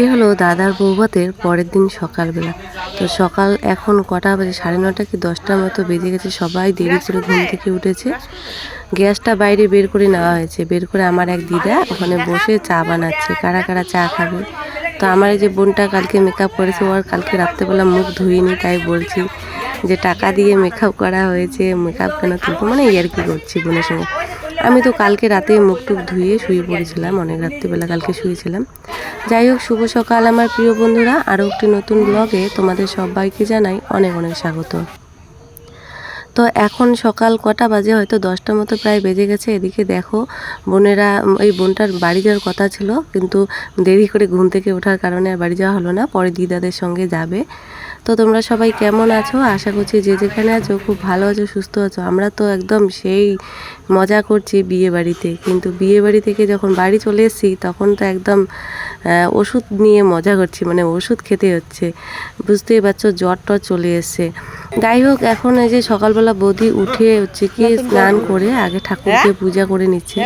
আজকে হলো দাদার বৌভাতের পরের দিন সকালবেলা। তো সকাল এখন কটা বাজে? সাড়ে নটা কি দশটার মতো বেজে গেছে। সবাই দেরি করে ঘুম থেকে উঠেছে। গ্যাসটা বাইরে বের করে নেওয়া হয়েছে। বের করে আমার এক দিদা ওখানে বসে চা বানাচ্ছে। কারা কারা চা খাবে? তো আমার এই যে বোনটা কালকে মেকআপ করেছে, ও আর কালকে রাত্রেবেলা মুখ ধুইনি, তাই বলছি যে টাকা দিয়ে মেকআপ করা হয়েছে। মেকআপ কেন তুলবো? মানে ইয়ার কি করছি বোনের সঙ্গে। আমি তো কালকে রাতে মুখ টুক ধুয়ে শুয়ে পড়েছিলাম, অনেক রাত্রিবেলা কালকে শুয়েছিলাম। যাই হোক, শুভ সকাল আমার প্রিয় বন্ধুরা। আরও একটি নতুন ব্লগে তোমাদের সবাইকে জানাই অনেক অনেক স্বাগত। তো এখন সকাল কটা বাজে? হয়তো দশটার মতো প্রায় বেজে গেছে। এদিকে দেখো, বোনেরা, এই বোনটার বাড়ি যাওয়ার কথা ছিল, কিন্তু দেরি করে ঘুম থেকে ওঠার কারণে আর বাড়ি যাওয়া হলো না। পরে দিদাদের সঙ্গে যাবে। তো তোমরা সবাই কেমন আছো? আশা করছি যে যেখানে আছো খুব ভালো আছো সুস্থ আছো। আমরা তো একদম সেই মজা করছি বিয়ে বাড়িতে। কিন্তু বিয়ে বাড়ি থেকে যখন বাড়ি চলে এসেছি তখন তো একদম ওষুধ নিয়ে মজা করছি। মানে ওষুধ খেতে হচ্ছে। বুঝতেই পারছ জ্বর টর চলে এসছে। যাই হোক এখন এই যে সকালবেলা বৌদি উঠে হচ্ছে কি স্নান করে আগে ঠাকুরকে পূজা করে নিচ্ছে।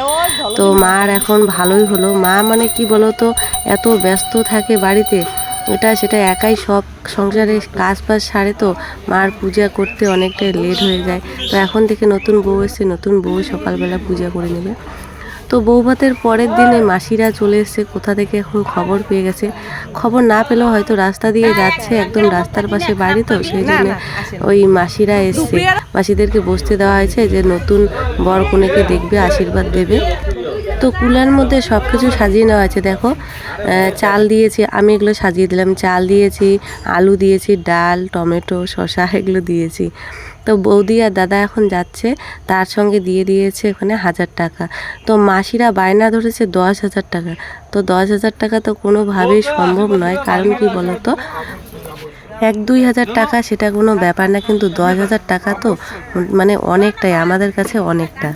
তো মার এখন ভালোই হলো। মা মানে কি বলো তো এত ব্যস্ত থাকে বাড়িতে। এটা সেটা একাই সব সংসারে কাজ বাজ সারে তো, মার পূজা করতে অনেকটাই লেট হয়ে যায়। তো এখন থেকে নতুন বউ এসছে, নতুন বউ সকালবেলা পূজা করে নেবে। তো বৌভাতের পরের দিনে মাসিরা চলে এসছে, কোথা থেকে এখন খবর পেয়ে গেছে। খবর না পেলেও হয়তো রাস্তা দিয়ে যাচ্ছে, একদম রাস্তার পাশে বাড়ি তো, সেই জন্য ওই মাসিরা এসছে। মাসিদেরকে বসতে দেওয়া হয়েছে যে নতুন বর কনেকে দেখবে, আশীর্বাদ দেবে। তো কুলার মধ্যে সব কিছু সাজিয়ে নেওয়া আছে, দেখো। চাল দিয়েছি, আমি এগুলো সাজিয়ে দিলাম। চাল দিয়েছি, আলু দিয়েছি, ডাল, টমেটো, শসা, এগুলো দিয়েছি। তো বৌদি আর দাদা এখন যাচ্ছে, তার সঙ্গে দিয়ে দিয়েছে ওখানে হাজার টাকা। তো মাসিরা বায়না ধরেছে দশ হাজার টাকা। তো দশ হাজার টাকা তো কোনোভাবেই সম্ভব নয়, কারণ কি বলতো? এক দুই হাজার টাকা সেটা কোনো ব্যাপার না, কিন্তু দশ হাজার টাকা তো মানে অনেকটাই, আমাদের কাছে অনেকটা।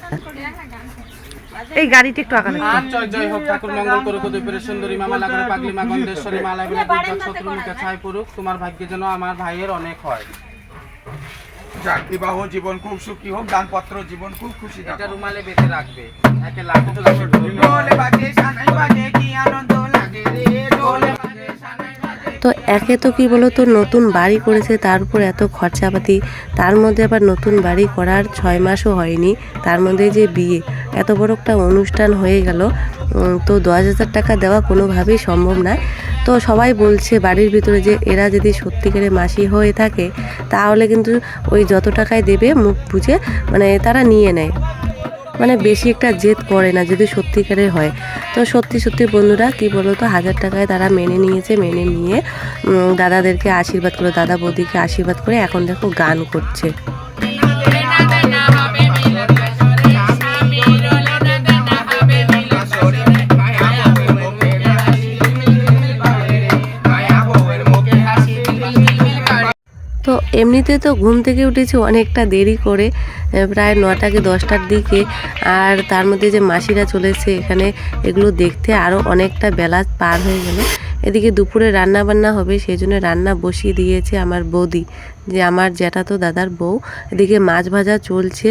এই গাড়িটা একটু আগানো আর জয় জয় হোক ঠাকুর মঙ্গল করুক উদয়পুরের সুন্দরী মামা লাগরে পাগলি মা গন্ধেশ্বরী মা লাগরে দুর্গা শত্রুমুখে ছাই পড়ুক তোমার ভাগ্যে যেন আমার ভাইয়ের অনেক হয়। যাক বিবাহ জীবন খুব সুখী হোক দানপত্র জীবন খুব খুশি এটা রুমালে বেঁধে রাখবে। একে লাখো বাজে সানাই বাজে কি আনন্দ লাগে রে তো একে তো কি বলো তো নতুন বাড়ি করেছে, তার উপর এত খরচাপাতি। তার মধ্যে আবার নতুন বাড়ি করার ছয় মাসও হয়নি, তার মধ্যে যে বিয়ে। এত বড় একটা অনুষ্ঠান হয়ে গেল তো দশ হাজার টাকা দেওয়া কোনোভাবেই সম্ভব না। তো সবাই বলছে বাড়ির ভিতরে যে, এরা যদি সত্যিকারে মাসি হয়ে থাকে, তাহলে কিন্তু ওই যত টাকায় দেবে মুখ বুঝে মানে তারা নিয়ে নেয়। মানে বেশি একটা জেদ করে না যদি সত্যিকারে হয়। তো সত্যি সত্যি বন্ধুরা, কি বলো তো হাজার টাকায় তারা মেনে নিয়েছে, মেনে নিয়ে দাদাদেরকে আশীর্বাদ করে দাদা বৌদিকে আশীর্বাদ করে এখন দেখো গান করছে। এমনিতে তো ঘুম থেকে উঠেছি অনেকটা দেরি করে প্রায় নটা কি দশটার দিকে। আর তার মধ্যে যে মাসিরা চলেছে এখানে, এগুলো দেখতে আরও অনেকটা বেলা পার হয়ে গেল। এদিকে দুপুরে রান্না বান্না হবে সেই জন্য রান্না বসিয়ে দিয়েছে আমার বৌদি, যে আমার জ্যাঠা তো দাদার বউ। এদিকে মাছ ভাজা চলছে।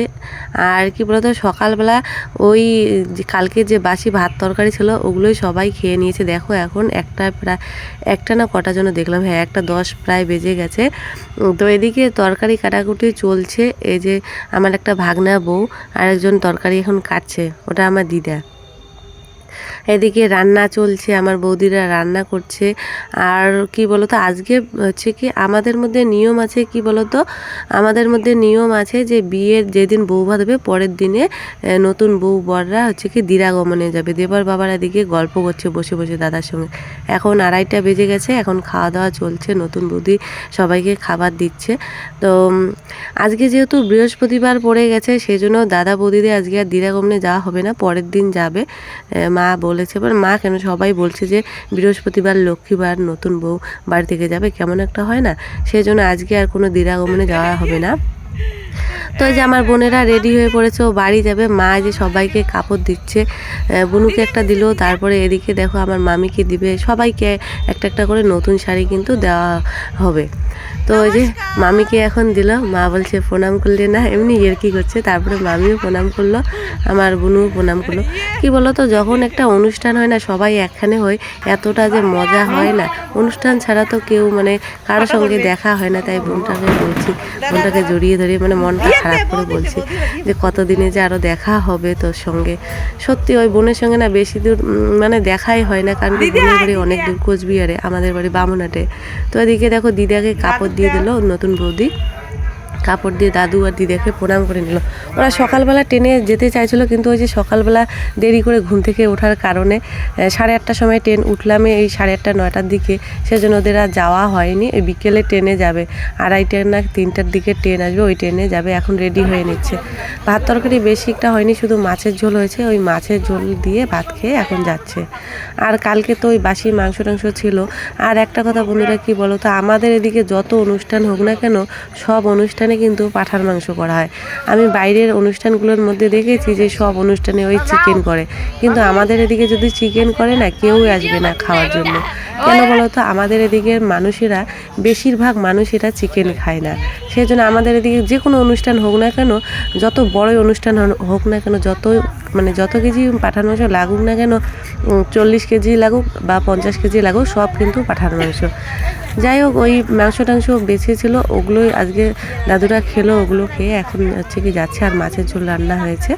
আর কি বলতো, সকালবেলা ওই কালকে যে বাসি ভাত তরকারি ছিল, ওগুলোই সবাই খেয়ে নিয়েছে। দেখো এখন একটা প্রায়, একটা না কটা জন্য দেখলাম হ্যাঁ একটা দশ প্রায় বেজে গেছে। তো এদিকে তরকারি কাটাকুটি চলছে। এই যে আমার একটা ভাগনা বউ আর একজন তরকারি এখন কাটছে, ওটা আমার দিদা। এদিকে রান্না চলছে আমার বৌদিরা রান্না করছে। আর কি বলতো আজকে হচ্ছে কি আমাদের মধ্যে নিয়ম আছে কি বলতো আমাদের মধ্যে নিয়ম আছে যে বিয়ের যেদিন বউ ভাত পরের দিনে নতুন বউ বররা হচ্ছে কি দিরাগমনে যাবে। দেবার বাবার এদিকে গল্প করছে বসে বসে দাদার সঙ্গে। এখন আড়াইটা বেজে গেছে এখন খাওয়া দাওয়া চলছে নতুন বৌদি সবাইকে খাবার দিচ্ছে। তো আজকে যেহেতু বৃহস্পতিবার পড়ে গেছে সেজন্য দাদা বৌদিদের আজকে আর দিরাগমনে যাওয়া হবে না পরের দিন যাবে। আহ, মা বলেছে, এবার মা কেন সবাই বলছে যে বৃহস্পতিবার লক্ষ্মীবার নতুন বউ বাড়ি থেকে যাবে, কেমন একটা হয় না? সেই জন্য আজকে আর কোনো দিরাগমনে যাওয়া হবে না। তো এই যে আমার বোনেরা রেডি হয়ে পড়েছে ও বাড়ি যাবে। মা যে সবাইকে কাপড় দিচ্ছে। বুনুকে একটা দিল তারপরে এদিকে দেখো আমার মামিকে দিবে। সবাইকে একটা একটা করে নতুন শাড়ি কিন্তু দেওয়া হবে। তো ওই যে মামিকে এখন দিল। মা বলছে প্রণাম করলে না? এমনি ইয়ের কি করছে? তারপরে মামিও প্রণাম করল। আমার বুনুও প্রণাম করল। কি বলো তো যখন একটা অনুষ্ঠান হয় না সবাই একখানে হয় এতটা যে মজা হয় না। অনুষ্ঠান ছাড়া তো কেউ মানে কারোর সঙ্গে দেখা হয় না তাই বোনটাকে বলছি। বোনটাকে জড়িয়ে ধরে মানে মনটা খারাপ করে বলছি যে কতদিনে যে আরও দেখা হবে তোর সঙ্গে। সত্যি ওই বোনের সঙ্গে না বেশি দূর উম, মানে দেখাই হয় না কারণ বোনের বাড়ি অনেক দূর কোচবিহারে আমাদের বাড়ি বামুনাটে। তো এদিকে দেখো দিদাকে কাপড় দিয়ে দিলো নতুন বৌদি। কাপড় দিয়ে দাদু আর দিদাকে প্রণাম করে নিল। ওরা সকালবেলা ট্রেনে যেতে চাইছিল, কিন্তু ওই যে সকালবেলা দেরি করে ঘুম থেকে ওঠার কারণে সাড়ে আটটার সময় ট্রেন উঠলামে এই সাড়ে আটটা, নয়টার দিকে। সেজন্য ওদের আর যাওয়া হয়নি। এই বিকেলে ট্রেনে যাবে। আড়াইটা না, তিনটার দিকে ট্রেন আসবে, ওই ট্রেনে যাবে। এখন রেডি হয়ে নিচ্ছে। ভাত তরকারি বেশি একটা হয়নি, শুধু মাছের ঝোল হয়েছে। ওই মাছের ঝোল দিয়ে ভাত খেয়ে এখন যাচ্ছে। আর কালকে তো ওই বাসি মাংস টাংস ছিল। আর একটা কথা বন্ধুরা, কি বলো তো আমাদের এদিকে যত অনুষ্ঠান হোক না কেন, সব অনুষ্ঠানে কিন্তু পাঠার মাংস করা হয়। আমি বাইরের অনুষ্ঠানগুলোর মধ্যে দেখেছি যে সব অনুষ্ঠানে ওই চিকেন করে। কিন্তু আমাদের এদিকে যদি চিকেন করে না, কেউই আসবে না খাওয়ার জন্য। কেন বলো তো? আমাদের এদিকের মানুষেরা, বেশিরভাগ মানুষেরা চিকেন খায় না। সেই জন্য আমাদের এদিকে যে কোনো অনুষ্ঠান হোক না কেন, যত বড়ই অনুষ্ঠান হোক না কেন, যত মানে যত কেজি পাঠার মাংস লাগুক না কেন চল্লিশ কেজি লাগুক বা পঞ্চাশ কেজি লাগুক, সব কিন্তু পাঠার মাংস। যাই হোক, ওই মাংস টাংস বেঁচেছিল, ওগুলোই আজকে দাদুরা খেলো, ওগুলো খেয়ে এখন হচ্ছে কি যাচ্ছে আর মাছের ঝোল রান্না হয়েছে।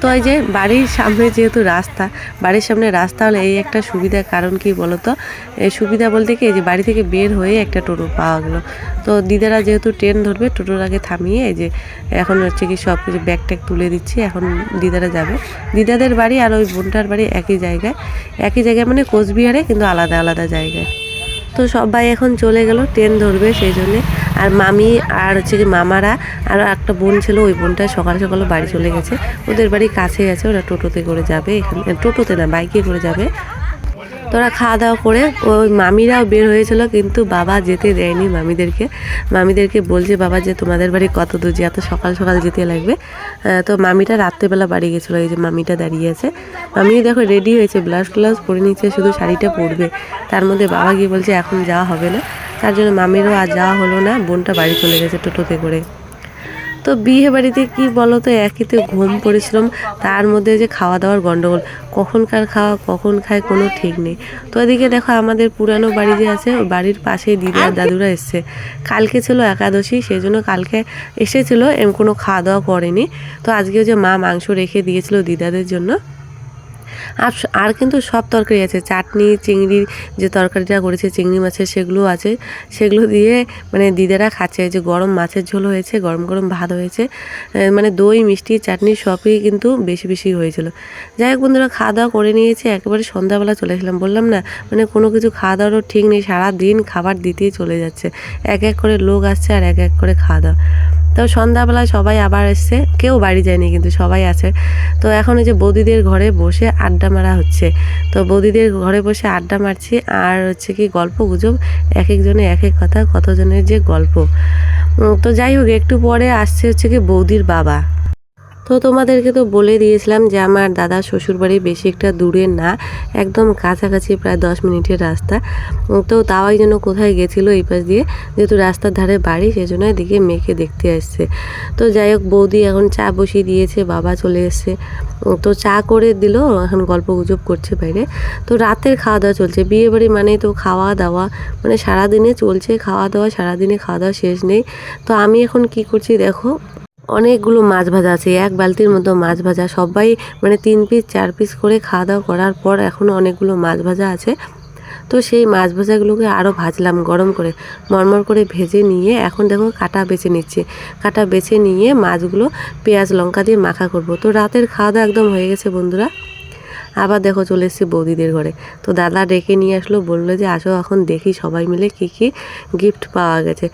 তো এই যে বাড়ির সামনে যেহেতু রাস্তা, বাড়ির সামনে রাস্তা হলে এই একটা সুবিধা কারণ কি বলতো? এই সুবিধা বলতে কি যে বাড়ি থেকে বের হয়ে একটা টোটো পাওয়া গেলো। তো দিদারা যেহেতু ট্রেন ধরবে, টোটোর আগে থামিয়ে এই যে এখন হচ্ছে কি সব কিছু ব্যাগ ট্যাগ তুলে দিচ্ছি, এখন দিদারা যাবে। দিদাদের বাড়ি আর ওই বোনটার বাড়ি একই জায়গায়। একই জায়গায় মানে কোচবিহারে, কিন্তু আলাদা আলাদা জায়গায়। তো সবাই এখন চলে গেল, ট্রেন ধরবে সেই জন্যে। আর মামি আর হচ্ছে কি মামারা আর একটা বোন ছিল, ওই বোনটা সকাল সকাল বাড়ি চলে গেছে। ওদের বাড়ি কাছে আছে, ওরা টোটোতে করে যাবে এখানে, টোটোতে না, বাইকে করে যাবে। তোরা খাওয়া দাওয়া করে ওই মামিরাও বের হয়েছিল, কিন্তু বাবা যেতে দেয়নি মামিদেরকে। মামিদেরকে বলছে, বাবা, যে তোমাদের বাড়ি কত দূর, যে এত সকাল সকাল যেতে লাগবে। তো মামিটা রাত্রেবেলা বাড়ি গেছিল, এই যে মামিটা দাঁড়িয়ে আছে। মামি দেখো রেডি হয়েছে, ব্লাউজ ট্লাউজ পরে নিচ্ছে, শুধু শাড়িটা পরবে। তার মধ্যে বাবা গিয়ে বলছে, এখন যাওয়া হবে না। তার জন্য মামিরও আর যাওয়া হলো না, বোনটা বাড়ি চলে গেছে টোটোতে করে। তো বিয়ে বাড়িতে কি বলো তো একইতে ঘুম পরিশ্রম তার মধ্যে যে খাওয়া দাওয়ার গন্ডগোল। কখনকার খাওয়া কখন খায় কোনো ঠিক নেই। তো এদিকে দেখো আমাদের পুরানো বাড়ি যে আছে বাড়ির পাশে দিদি আর দাদুরা এসছে। কালকে ছিল একাদশী সেই জন্য কালকে এসেছিল এম কোনো খাওয়া দাওয়া করেনি। তো আজকে যে মা মাংস রেখে দিয়েছিল দিদাদের জন্য। আর আর কিন্তু সব তরকারি আছে। চাটনি, চিংড়ির যে তরকারিটা করেছে, চিংড়ি মাছের সেগুলো আছে। সেগুলো দিয়ে মানে দিদারা খাচ্ছে। যে গরম মাছের ঝোল হয়েছে, গরম গরম ভাত হয়েছে। মানে দই, মিষ্টি, চাটনি সবই কিন্তু বেশি বেশি হয়েছিল। যাই হোক বন্ধুরা, খাওয়া দাওয়া করে নিয়েছে। একেবারে সন্ধ্যাবেলা চলে এসলাম বললাম না মানে কোনো কিছু খাওয়া দাওয়ারও ঠিক নেই। সারা দিন খাবার দিতেই চলে যাচ্ছে। এক এক করে লোক আসছে আর এক এক করে খাওয়া দাওয়া। তো সন্ধ্যাবেলায় সবাই আবার এসছে। কেউ বাড়ি যায়নি কিন্তু সবাই আছে। তো এখন ওই যে বৌদিদের ঘরে বসে আড্ডা মারা হচ্ছে। তো বৌদিদের ঘরে বসে আড্ডা মারছি আর হচ্ছে কি গল্প গুজব এক একজনে এক এক কথা, কতজনের যে গল্প। তো যাই হোক, একটু পরে আসছে হচ্ছে কি বৌদির বাবা। তো তোমাদেরকে তো বলে দিয়েছিলাম যে আমার দাদা শ্বশুরবাড়ি বেশি একটা দূরে না, একদম কাছাকাছি প্রায় দশ মিনিটের রাস্তা। তো তাওয়াই যেন কোথায় গেছিল এই পাশ দিয়ে, যেহেতু রাস্তার ধারে বাড়ি, সেজন্য এদিকে মেয়েকে দেখতে আসছে। তো যাই হোক, বৌদি এখন চা বসিয়ে দিয়েছে, বাবা চলে এসছে। তো চা করে দিল, এখন গল্প গুজব করছে বাইরে। তো রাতের খাওয়া দাওয়া চলছে বিয়ে বাড়ি মানে তো খাওয়া দাওয়া মানে সারাদিনে চলছে খাওয়া দাওয়া সারাদিনে খাওয়া দাওয়া শেষ নেই। তো আমি এখন কি করছি দেখো অনেকগুলো মাছ ভাজা আছে। এক বালতির মতো মাছ ভাজা। সবাই মানে তিন পিস, চার পিস করে খাওয়া দাওয়া করার পর এখনও অনেকগুলো মাছ ভাজা আছে। তো সেই মাছ ভাজাগুলোকে আরও ভাজলাম গরম করে। মরমর করে ভেজে নিয়ে এখন দেখো কাটা বেছে নিচ্ছে। কাটা বেছে নিয়ে মাছগুলো পেঁয়াজ, লঙ্কা দিয়ে মাখা করব। তো রাতের খাওয়া দাওয়া একদম হয়ে গেছে বন্ধুরা। আবার দেখো চলে এসেছি বৌদিদের ঘরে। তো দাদা ডেকে নিয়ে আসলো, বলল যে আসো এখন দেখি সবাই মিলে কি কি গিফট পাওয়া গেছে।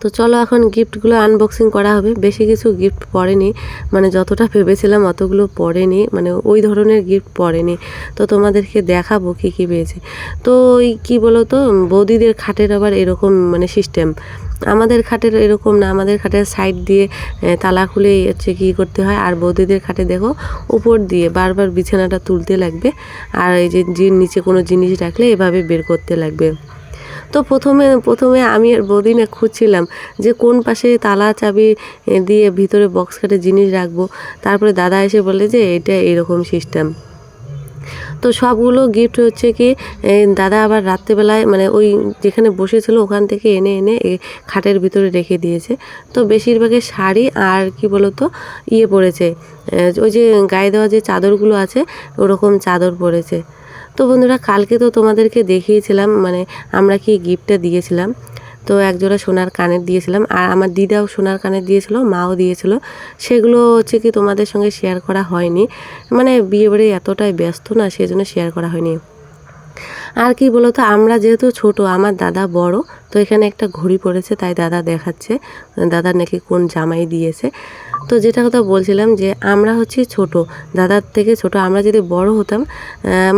তো চলো এখন গিফটগুলো আনবক্সিং করা হবে। বেশি কিছু গিফট পড়েনি। মানে যতটা ভেবেছিলাম অতগুলো পড়েনি। মানে ওই ধরনের গিফট পড়েনি। তো তোমাদেরকে দেখাবো কী কী পেয়েছি। তো ওই কী বলো তো বৌদিদের খাটের আবার এরকম মানে সিস্টেম আমাদের খাটের এরকম না। আমাদের খাটের সাইড দিয়ে তালা খুলে হচ্ছে কী করতে হয়। আর বৌদিদের খাটে দেখো, উপর দিয়ে বারবার বিছানাটা তুলতে লাগবে। আর এই যে নিচে কোনো জিনিস রাখলে এভাবে বের করতে লাগবে। তো প্রথমে প্রথমে আমি আর বৌদি না খুঁজছিলাম যে কোন পাশে তালা চাবি দিয়ে ভিতরে বক্স কাটে জিনিস রাখব। তারপরে দাদা এসে বলে যে এটা এরকম সিস্টেম তো সবগুলো গিফট হচ্ছে কি দাদা আবার রাত্রেবেলায় মানে ওই যেখানে বসেছিল ওখান থেকে এনে এনে খাটের ভিতরে রেখে দিয়েছে। তো বেশিরভাগই শাড়ি আর কি বলতো ইয়ে পড়েছে। ওই যে গায়ে দেওয়া যে চাদরগুলো আছে, ওরকম চাদর পড়েছে। তো বন্ধুরা, কালকে তো তোমাদেরকে দেখিয়েছিলাম মানে আমরা কি গিফটটা দিয়েছিলাম। তো একজোড়া সোনার কানের দিয়েছিলাম, আর আমার দিদাও সোনার কানের দিয়েছিল, মাও দিয়েছিল। সেগুলো হচ্ছে কি তোমাদের সঙ্গে শেয়ার করা হয়নি। মানে বিয়ে বাড়ি এতটাই ব্যস্ত না, সেজন্য শেয়ার করা হয়নি। আর কি বলতো আমরা যেহেতু ছোট, আমার দাদা বড়, তো এখানে একটা ঘড়ি পড়েছে, তাই দাদা দেখাচ্ছে। দাদা নাকি কোন জামাই দিয়েছে। তো যেটা কথা বলছিলাম যে আমরা হচ্ছি ছোট, দাদার থেকে ছোট, আমরা যদি বড় হতাম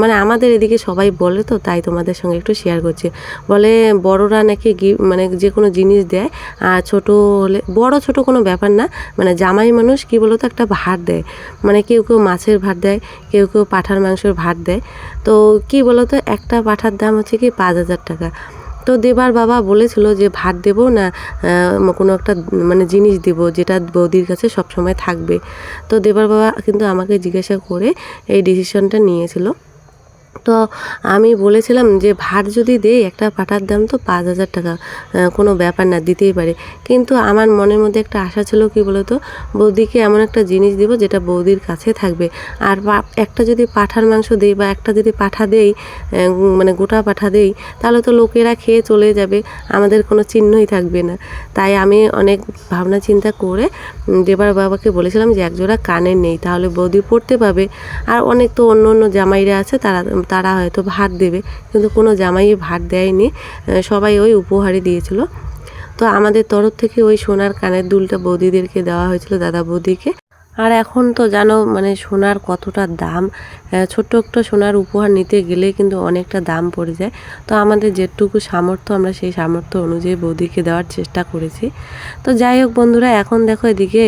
মানে আমাদের এদিকে সবাই বলে তো, তাই তোমাদের সঙ্গে একটু শেয়ার করছি। বলে বড়রা নাকি মানে যে কোনো জিনিস দেয়, আর ছোট হলে, বড় ছোট কোনো ব্যাপার না মানে জামাই মানুষ কি বলতো একটা ভাত দেয়। মানে কেউ কেউ মাছের ভাত দেয়, কেউ কেউ পাঠার মাংসের ভাত দেয়। তো কি বলতো, একটা পাঠার দাম হচ্ছে কি পাঁচ হাজার টাকা। তো দেবার বাবা বলেছিল যে ভাত দেব না কোনো একটা মানে জিনিস দেব যেটা বৌদির কাছে সবসময় থাকবে। তো দেবার বাবা কিন্তু আমাকে জিজ্ঞাসা করে এই ডিসিশনটা নিয়েছিল। তো আমি বলেছিলাম যে ভাত যদি দেই, একটা পাঠার দাম তো পাঁচ হাজার টাকা কোনো ব্যাপার না, দিতেই পারে। কিন্তু আমার মনের মধ্যে একটা আশা ছিল কি বলতো, বৌদিকে এমন একটা জিনিস দিব যেটা বৌদির কাছে থাকবে। আর একটা যদি পাঠার মাংস দেই বা একটা যদি পাঠা দেই মানে গোটা পাঠা দেই, তাহলে তো লোকেরা খেয়ে চলে যাবে, আমাদের কোনো চিহ্নই থাকবে না। তাই আমি অনেক ভাবনা চিন্তা করে দেবার বাবাকে বলেছিলাম যে একজোড়া কানের নেই, তাহলে বৌদি পড়তে পাবে। আর অনেক তো অন্য অন্য জামাইরা আছে, তারা তারা হয়তো ভাত দেবে, কিন্তু কোনো জামাই ভাত দেয়নি। সবাই ওই উপহারই দিয়েছিল। তো আমাদের তরফ থেকে ওই সোনার কানের দুলটা বৌদিদেরকে দেওয়া হয়েছিল, দাদা বৌদিকে। আর এখন তো জানো মানে সোনার কতটা দাম? ছোট্ট একটা সোনার উপহার নিতে গেলে কিন্তু অনেকটা দাম পড়ে যায়। তো আমাদের যেটুকু সামর্থ্য, আমরা সেই সামর্থ্য অনুযায়ী বৌদিকে দেওয়ার চেষ্টা করেছি। তো যাই হোক বন্ধুরা, এখন দেখো এদিকে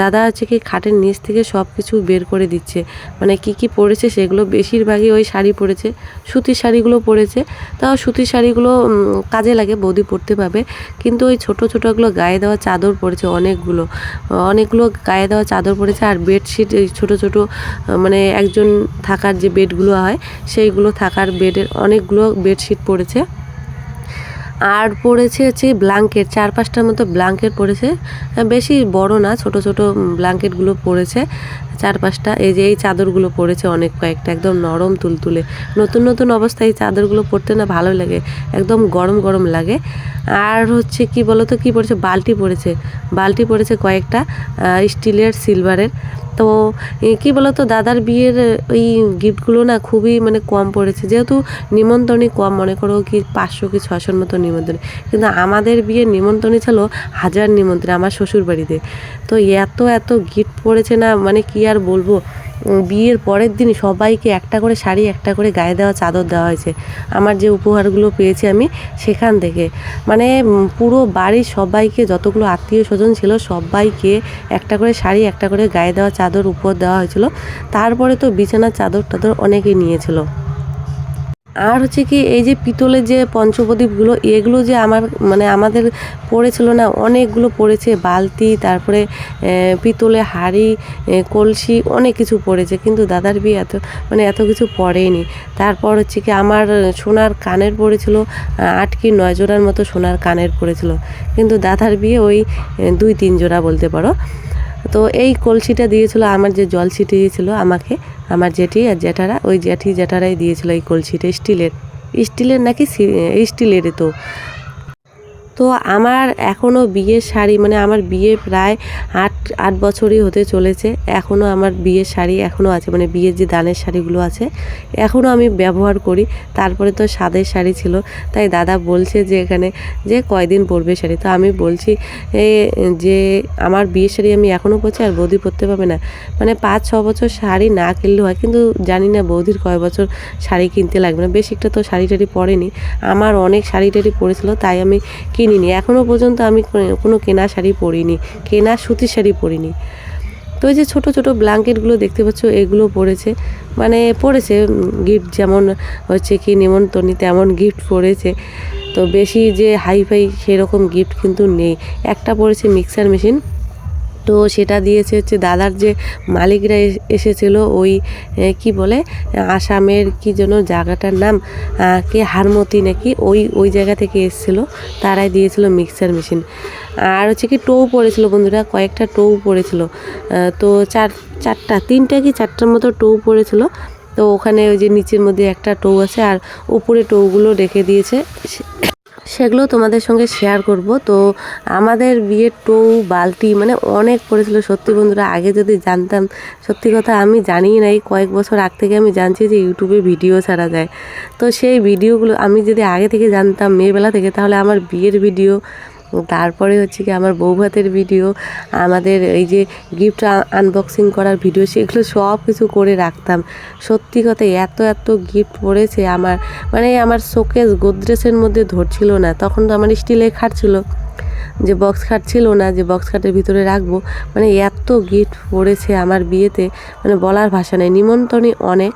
দাদা হচ্ছে কি খাটের নিচ থেকে সব কিছু বের করে দিচ্ছে। মানে কি কি পড়েছে সেগুলো বেশিরভাগই ওই শাড়ি পরেছে সুতির শাড়িগুলো পরেছে তাও সুতির শাড়িগুলো কাজে লাগে, বৌদি পরতে পাবে। কিন্তু ওই ছোট ছোটোগুলো গায়ে দেওয়া চাদর পড়েছে অনেকগুলো। অনেকগুলো গায়ে দেওয়া চাদর পড়েছে আর বেডশিট, এই ছোটো ছোটো মানে একজন থাকার যে বেডগুলো হয়, সেইগুলো থাকার বেডের অনেকগুলো বেডশিট পড়েছে। আর পড়েছে হচ্ছে ব্ল্যাঙ্কেট চার পাঁচটার মতো ব্ল্যাঙ্কেট পড়েছে। বেশি বড় না, ছোট ছোট ব্ল্যাঙ্কেটগুলো পড়েছে। চার পাঁচটা এই যে এই চাদরগুলো পড়েছে অনেক কয়েকটা, একদম নরম তুলতুলে। নতুন নতুন অবস্থায় এই চাদরগুলো পরতে না ভালো লাগে, একদম গরম গরম লাগে। আর হচ্ছে কি বলতো, কি পড়েছে? বালতি পড়েছে বালতি পড়েছে কয়েকটা স্টিলের সিলভারের তো কি বলতো, দাদার বিয়ের, ওই গিফটগুলো না খুবই মানে কম পড়েছে, যেহেতু নিমন্ত্রণই কম, মনে করো কি পাঁচশো কি ছশোর মতো নিমন্ত্রণ। কিন্তু আমাদের বিয়ের নিমন্ত্রণই ছিল হাজার নিমন্ত্রণ, আমার শ্বশুর বাড়িতে তো এত এত গিফট পড়েছে না মানে কি আর বলব? বিয়ের পরের দিন সবাইকে একটা করে শাড়ি, একটা করে গায়ে দেওয়া, চাদর দেওয়া হয়েছে। আমার যে উপহারগুলো পেয়েছি আমি সেখান থেকে। মানে পুরো বাড়ির সবাইকে, যতগুলো আত্মীয় স্বজন ছিল, সবাইকে একটা করে শাড়ি, একটা করে গায়ে দেওয়া, চাদর উপর দেওয়া হয়েছিল। তারপরে তো বিছানার চাদর টাদর অনেকেই নিয়েছিল। আর হচ্ছে কি এই যে পিতলের যে পঞ্চপ্রদীপগুলো, এগুলো যে আমার মানে আমাদের পড়েছিল না, অনেকগুলো পড়েছে, বালতি, তারপরে পিতলে হাঁড়ি কলসি, অনেক কিছু পড়েছে, কিন্তু দাদার বিয়ে এত মানে এত কিছু পড়েনি। তারপর হচ্ছে কি আমার সোনার কানের পড়েছিল আট কি নয় জোড়ার মতো সোনার কানের পড়েছিল। কিন্তু দাদার বিয়ে ওই দুই, তিন জোড়া বলতে পারো। তো এই কলসিটা দিয়েছিল, আমার যে জল ছিটিয়েছিল আমাকে আমার জেঠি আর জ্যাঠারা ওই জেঠি জেঠারাই দিয়েছিল এই কলসিটা, স্টিলের। স্টিলের নাকি সি- স্টিলেরই তো। তো আমার এখনও বিয়ের শাড়ি মানে আমার বিয়ে প্রায় আট আট বছরই হতে চলেছে। এখনও আমার বিয়ের শাড়ি এখনও আছে মানে বিয়ের যে দানের শাড়িগুলো আছে এখনও আমি ব্যবহার করি। তারপরে তো সাদের শাড়ি ছিল, তাই দাদা বলছে যে এখানে যে কয়দিন পরবে শাড়ি। তো আমি বলছি যে আমার বিয়ের শাড়ি আমি এখনও পরছি আর বৌদি পরতে পারবে না। মানে পাঁচ, ছ বছর শাড়ি না কিনলে হয়, কিন্তু জানি না বৌদির কয় বছর শাড়ি কিনতে লাগবে না। বেশ একটা তো শাড়ি টাড়ি পরেনি। আমার অনেক শাড়ি টাড়ি পরেছিল, তাই আমি কিনিনি। এখনও পর্যন্ত আমি কোনো- কোনো শাড়ি পরিনি, কেনা সুতির শাড়ি পরিনি। তো এই যে ছোটো ছোটো ব্ল্যাঙ্কেটগুলো দেখতে পাচ্ছ, এগুলো পড়েছে মানে পড়েছে গিফট যেমন হচ্ছে কি নিমন্ত্রণী, তেমন গিফট পড়েছে তো বেশি যে হাইফাই সেরকম গিফট কিন্তু নেই। একটা পড়েছে মিক্সার মেশিন তো সেটা দিয়েছে হচ্ছে দাদার যে মালিকরা এস- এসেছিল ওই কি বলে, আসামের কি যেন জায়গাটার নাম কে হারমতি নাকি, ওই ওই জায়গা থেকে এসেছিল, তারাই দিয়েছিল মিক্সার মেশিন। আর হচ্ছে কি টোউ পড়েছিল বন্ধুরা, কয়েকটা টোউ পড়েছিল তো চার, চারটা, তিনটা কি চারটার মতো টোউ পড়েছিল, তো ওখানে ওই যে নিচের মধ্যে একটা টোউ আছে, আর উপরে টোউগুলো রেখে দিয়েছে সেগুলো তোমাদের সঙ্গে শেয়ার করব। তো আমাদের বিয়ের টৌ বালতি মানে অনেক পড়েছিল। সত্যি বন্ধুরা, আগে যদি জানতাম, সত্যি কথা আমি জানিই নাই। কয়েক বছর আগ থেকে আমি জানছি যে ইউটিউবে ভিডিও ছাড়া যায়। তো সেই ভিডিওগুলো আমি যদি আগে থেকে জানতাম, মেয়েবেলা থেকে, তাহলে আমার বিয়ের ভিডিও তারপরে হচ্ছে কি আমার বউ ভাতের ভিডিও আমাদের এই যে গিফট আনবক্সিং করার ভিডিও সেগুলো সব কিছু করে রাখতাম। সত্যি কথা, এত এত গিফট পড়েছে আমার। মানে আমার শোকেস গোদরেজের মধ্যে ধরছিল না। তখন তো আমার স্টিলে খাট ছিল। যে বক্স খাট ছিল না, যে বক্স খাটের ভিতরে রাখব। মানে এত গিফট পড়েছে আমার বিয়েতে। মানে বলার ভাষা নেই, নিমন্ত্রণই অনেক।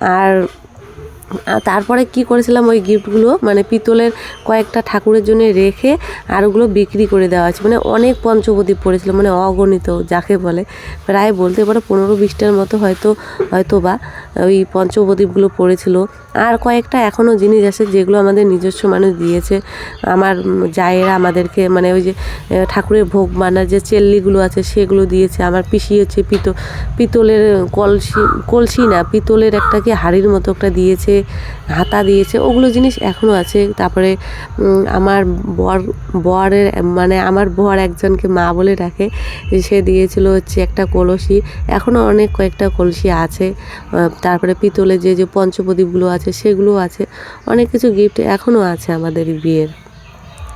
আর আর তারপরে কি করেছিলাম, ওই গিফটগুলো মানে পিতলের কয়েকটা ঠাকুরের জন্য রেখে আর ওগুলো বিক্রি করে দেওয়া আছে মানে অনেক পঞ্চপ্রদীপ পড়েছিল মানে অগণিত যাকে বলে। প্রায় বলতে পারো পনেরো বিশটার মতো হয়তো হয়তো বা ওই পঞ্চপ্রদীপগুলো পড়েছিল। আর কয়েকটা এখনও জিনিস আছে যেগুলো আমাদের নিজস্ব মানুষ দিয়েছে। আমার জায়েরা আমাদেরকে মানে ওই যে ঠাকুরের ভোগ বানার যে চেল্লিগুলো আছে সেগুলো দিয়েছে। আমার পিসি হচ্ছে পিতো, পিতলের কলসি কলসি না, পিতলের একটা কি হাড়ির মতো একটা দিয়েছে, হাতা দিয়েছে, ওগুলো জিনিস এখনও আছে। তারপরে আমার বর, বরের মানে আমার বর একজনকে মা বলে ডাকে, সে দিয়েছিল হচ্ছে একটা কলসি। এখনও অনেক কয়েকটা কলসি আছে। তারপরে পিতলের যে যে পঞ্চপ্রদীপগুলো আছে সেগুলো আছে। অনেক কিছু গিফট এখনও আছে আমাদের বিয়ের।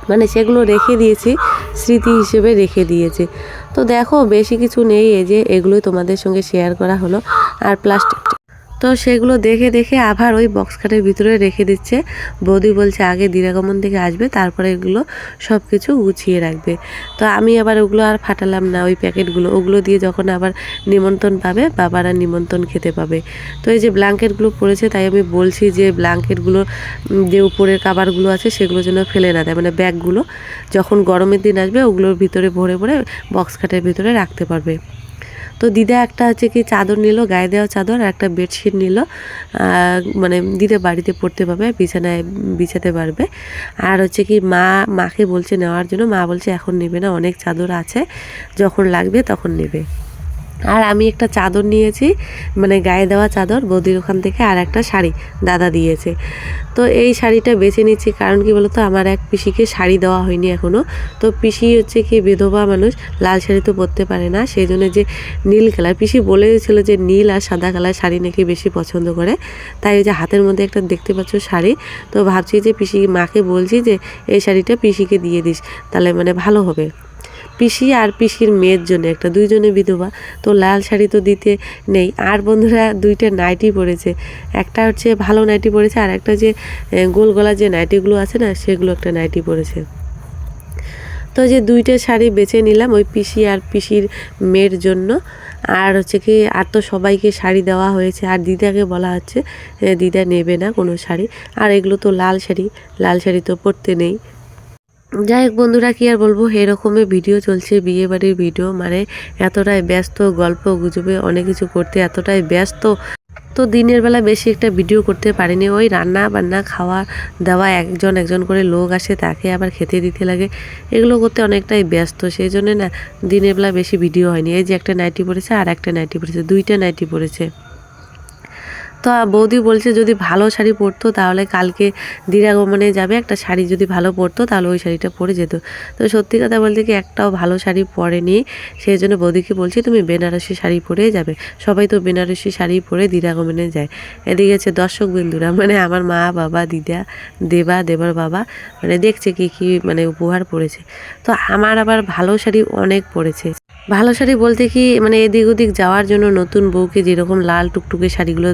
মানে সেগুলো রেখে দিয়েছি, স্মৃতি হিসেবে রেখে দিয়েছি। তো দেখো, বেশি কিছু নেই, এই যে এগুলোই তোমাদের সঙ্গে শেয়ার করা হলো। আর প্লাস্টিক তো সেগুলো দেখে দেখে আবার ওই বক্স খাটের ভিতরে রেখে দিচ্ছে। বৌদি বলছে, আগে দিরাগমন থেকে আসবে, তারপরে এগুলো সব কিছু গুছিয়ে রাখবে। তো আমি আবার ওগুলো আর ফাটালাম না, ওই প্যাকেটগুলো। ওগুলো দিয়ে যখন আবার নিমন্ত্রণ পাবে, বাবারা নিমন্ত্রণ খেতে পাবে। তো এই যে ব্ল্যাঙ্কেটগুলো পড়েছে, তাই আমি বলছি যে ব্ল্যাঙ্কেটগুলো যে উপরের কাবারগুলো আছে, সেগুলো যেন ফেলে না দেয়। মানে ব্যাগগুলো যখন গরমের দিন আসবে, ওগুলোর ভিতরে ভরে ভরে বক্স খাটের ভিতরে রাখতে পারবে। তো দিদা একটা হচ্ছে কি চাদর নিল, গায়ে দেওয়া চাদর আর একটা বেডশিট নিল। মানে দিদা বাড়িতে পড়তে পারবে, বিছানায়, বিছাতে পারবে। আর হচ্ছে কি মা, মাকে বলছে নেওয়ার জন্য, মা বলছে এখন নেবে না, অনেক চাদর আছে, যখন লাগবে তখন নেবে। আর আমি একটা চাদর নিয়েছি মানে গায়ে দেওয়া চাদর, বৌদির ওখান থেকে আর একটা শাড়ি দাদা দিয়েছে। তো এই শাড়িটা বেছে নিচ্ছি, কারণ কি বলতো, আমার এক পিসিকে শাড়ি দেওয়া হয়নি এখনও তো পিসি হচ্ছে কি, বিধবা মানুষ, লাল শাড়ি তো পরতে পারে না, সেই জন্য যে নীল কালার। পিসি বলেছিল যে নীল আর সাদা কালার শাড়ি নাকি বেশি পছন্দ করে। তাই ওই যে হাতের মধ্যে একটা দেখতে পাচ্ছ শাড়ি, তো ভাবছি যে পিসি মাকে বলছি যে, এই শাড়িটা পিসিকে দিয়ে দিস, তাহলে মানে ভালো হবে। পিসি আর পিসির মেয়ের জন্য, একটা দুইজনে বিধবা। তো লাল শাড়ি তো দিতে নেই। আর বন্ধুরা, দুইটা নাইটি পরেছে একটা হচ্ছে ভালো নাইটি পরেছে আর একটা যে গোল গলা যে নাইটিগুলো আছে না, সেগুলো একটা নাইটি পরেছে তো যে দুইটা শাড়ি বেছে নিলাম ওই পিসি আর পিসির মেয়ের জন্য। আর হচ্ছে কি, আর তো সবাইকে শাড়ি দেওয়া হয়েছে। আর দিদাকে বলা হচ্ছে দিদা নেবে না কোনো শাড়ি। আর এগুলো তো লাল শাড়ি লাল শাড়ি তো পরতে নেই। যাই হোক বন্ধুরা, কি আর বলব? এরকমই ভিডিও চলছে, বিয়ে বাড়ির ভিডিও মানে এতটাই ব্যস্ত, গল্প, গুজবে, অনেক কিছু করতে এতটাই ব্যস্ত। তো দিনের বেলা বেশি একটা ভিডিও করতে পারিনি। ওই রান্না বান্না, খাওয়া দাওয়া, একজন একজন করে লোক আসে, তাকে আবার খেতে দিতে লাগে। এগুলো করতে অনেকটাই ব্যস্ত। সেই জন্য না, দিনের বেলা বেশি ভিডিও হয়নি। এই যে একটা নাইটি পড়েছে আর একটা নাইটি পড়েছে, দুইটা নাইটি পড়েছে। তো বৌদি বলছে যদি ভালো শাড়ি পরতো তাহলে কালকে দিরাগমনে যাবে একটা শাড়ি, যদি ভালো পরতো তাহলে ওই শাড়িটা পরে যেত। তো সত্যি কথা বলতে কি একটাও ভালো শাড়ি পরেনি সেই জন্য বৌদিকে বলছি তুমি বেনারসি শাড়ি পরেই যাবে। সবাই তো বেনারসি শাড়ি পরে দিরাগমনে যায়। এদিকে হচ্ছে দর্শক বিন্দুরা মানে আমার মা, বাবা, দিদা, দেবা, দেবার বাবা মানে দেখছে কি কি মানে উপহার পড়েছে। তো আমার আবার ভালো শাড়ি অনেক পড়েছে। ভালো শাড়ি বলতে কি মানে এদিক ওদিক যাওয়ার জন্য নতুন বউকে যেরকম লাল টুকটুকে শাড়িগুলো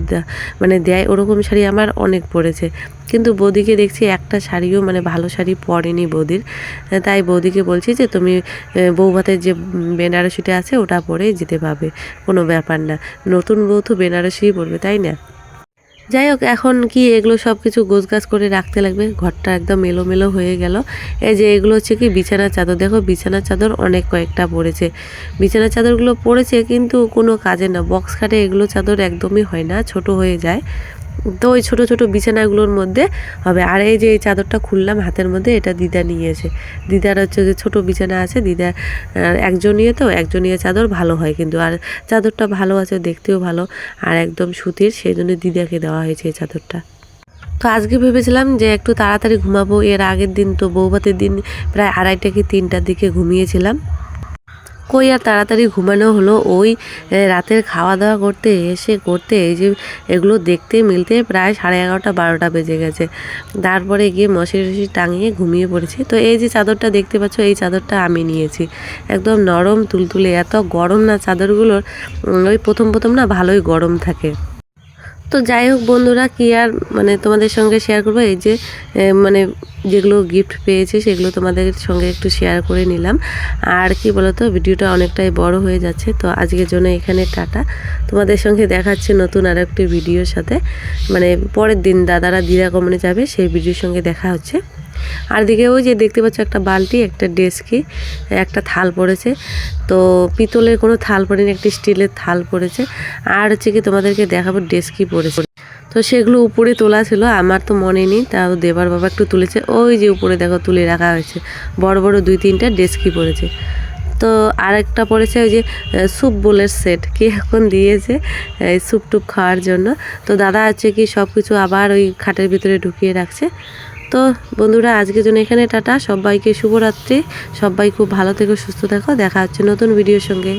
মানে দেয় ওরকম শাড়ি আমার অনেক পড়েছে। কিন্তু বৌদিকে দেখছি একটা শাড়িও মানে ভালো শাড়ি পরেনি বৌদির। তাই বৌদিকে বলছি যে তুমি আহ, বৌভাতের যে বেনারসিটা আছে ওটা পরে যেতে পারবে। কোনো ব্যাপার না। নতুন বউ তো বেনারসিই পরবে তাই না? যাই হোক, এখন কি এগুলো সব কিছু গোছগাছ করে রাখতে লাগবে? ঘরটা একদম এলোমেলো হয়ে গেল। এই যে এগুলো হচ্ছে কি বিছানার চাদর। দেখো বিছানার চাদর অনেক কয়েকটা পড়েছে। বিছানার চাদরগুলো পড়েছে কিন্তু কোনো কাজে না। বক্স খাটে এগুলো চাদর একদমই হয় না, ছোট হয়ে যায়। তো ওই ছোটো ছোটো বিছানাগুলোর মধ্যে হবে। আর এই যে এই চাদরটা খুললাম হাতের মধ্যে, এটা দিদা নিয়েছে। দিদার হচ্ছে যে ছোটো বিছানা আছে, দিদা একজনীয় তো একজনীয় চাদর ভালো হয় কিন্তু। আর চাদরটা ভালো আছে, দেখতেও ভালো। আর একদম সুতির সেই জন্য দিদাকে দেওয়া হয়েছে এই চাদরটা। তো আজকে ভেবেছিলাম যে একটু তাড়াতাড়ি ঘুমাবো। এর আগের দিন তো বৌভাতের দিন, প্রায় আড়াইটা কি তিনটার দিকে ঘুমিয়েছিলাম। কই আর তাড়াতাড়ি ঘুমানো হলো? ওই রাতের খাওয়া দাওয়া করতে এসে, করতে এই যে এগুলো দেখতে মিলতে প্রায় সাড়ে এগারোটা, বারোটা বেজে গেছে। তারপরে গিয়ে মশি টসি টাঙিয়ে ঘুমিয়ে পড়েছি। তো এই যে চাদরটা দেখতে পাচ্ছ, এই চাদরটা আমি নিয়েছি। একদম নরম, তুলতুলে, এত গরম না চাদরগুলোর ওই প্রথম প্রথম না ভালোই গরম থাকে। তো যাই হোক বন্ধুরা, কি আর মানে তোমাদের সঙ্গে শেয়ার করব? এই যে মানে যেগুলো গিফট পেয়েছে সেগুলো তোমাদের সঙ্গে একটু শেয়ার করে নিলাম। আর কি বলতো, ভিডিওটা অনেকটাই বড় হয়ে যাচ্ছে, তো আজকের জন্য এখানে টাটা। তোমাদের সঙ্গে দেখাচ্ছে নতুন আর একটি ভিডিওর সাথে। মানে পরের দিন দাদারা দিদা কমনে যাবে, সেই ভিডিওর সঙ্গে দেখা হচ্ছে। আর দিকে ওই যে দেখতে পাচ্ছ একটা বালতি, একটা ডেস্কি একটা থাল পড়েছে। তো পিতলের কোনো থাল পড়েনি, একটি স্টিলের থাল পড়েছে। আর হচ্ছে কি তোমাদেরকে দেখাবো ডেস্কি পড়েছে। তো সেগুলো উপরে তোলা ছিল, আমার তো মনে নেই, তাও দেবার বাবা একটু তুলেছে। ওই যে উপরে দেখো তুলে রাখা হয়েছে, বড় বড় দুই তিনটা ডেস্কি পড়েছে। তো আরেকটা পড়েছে ওই যে স্যুপ বোলের সেট কি এখন দিয়েছে এই স্যুপ টুপ খাওয়ার জন্য। তো দাদা হচ্ছে কি সব কিছু আবার ওই খাটের ভিতরে ঢুকিয়ে রাখছে। তো বন্ধুরা, আজকের জন্য এখানে টাটা। সবাইকে শুভরাত্রি। সবাই খুব ভালো থেকো, সুস্থ থাকো। দেখা হচ্ছে নতুন ভিডিওর সঙ্গে।